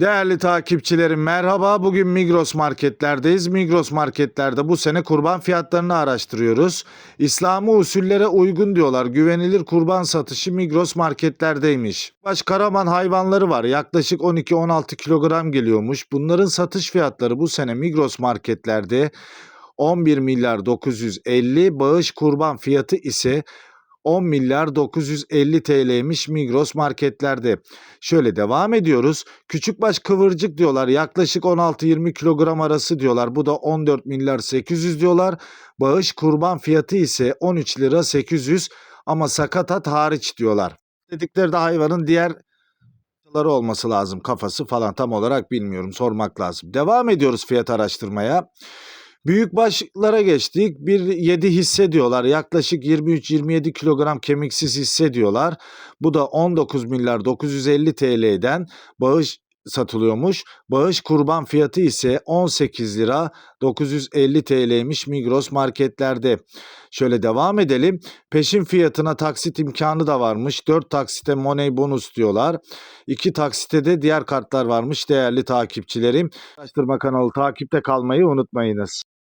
Değerli takipçilerim merhaba. Bugün Migros marketlerdeyiz. Migros marketlerde bu sene kurban fiyatlarını araştırıyoruz. İslami usullere uygun diyorlar. Güvenilir kurban satışı Migros marketlerdeymiş. Baş karaman hayvanları var. Yaklaşık 12-16 kilogram geliyormuş. Bunların satış fiyatları bu sene Migros marketlerde 11 milyar 950. Bağış kurban fiyatı ise 10 milyar 950 TL'ymiş Migros marketlerde. Şöyle devam ediyoruz. Küçükbaş kıvırcık diyorlar. Yaklaşık 16-20 kilogram arası diyorlar. Bu da 14 milyar 800 diyorlar. Bağış kurban fiyatı ise 13 lira 800 ama sakatat hariç diyorlar. Dedikleri de hayvanın diğer parçaları olması lazım. Kafası falan tam olarak bilmiyorum. Sormak lazım. Devam ediyoruz fiyat araştırmaya. Büyük başlara geçtik. Bir 7 hisse diyorlar. Yaklaşık 23-27 kilogram kemiksiz hisse diyorlar. Bu da 19 milyar 950 TL'den bağış satılıyormuş. Bağış kurban fiyatı ise 18 lira 950 TL'ymiş Migros marketlerde. Şöyle devam edelim. Peşin fiyatına taksit imkanı da varmış. 4 taksite money bonus diyorlar. 2 taksite de diğer kartlar varmış değerli takipçilerim. Araştırma kanalı takipte kalmayı unutmayınız.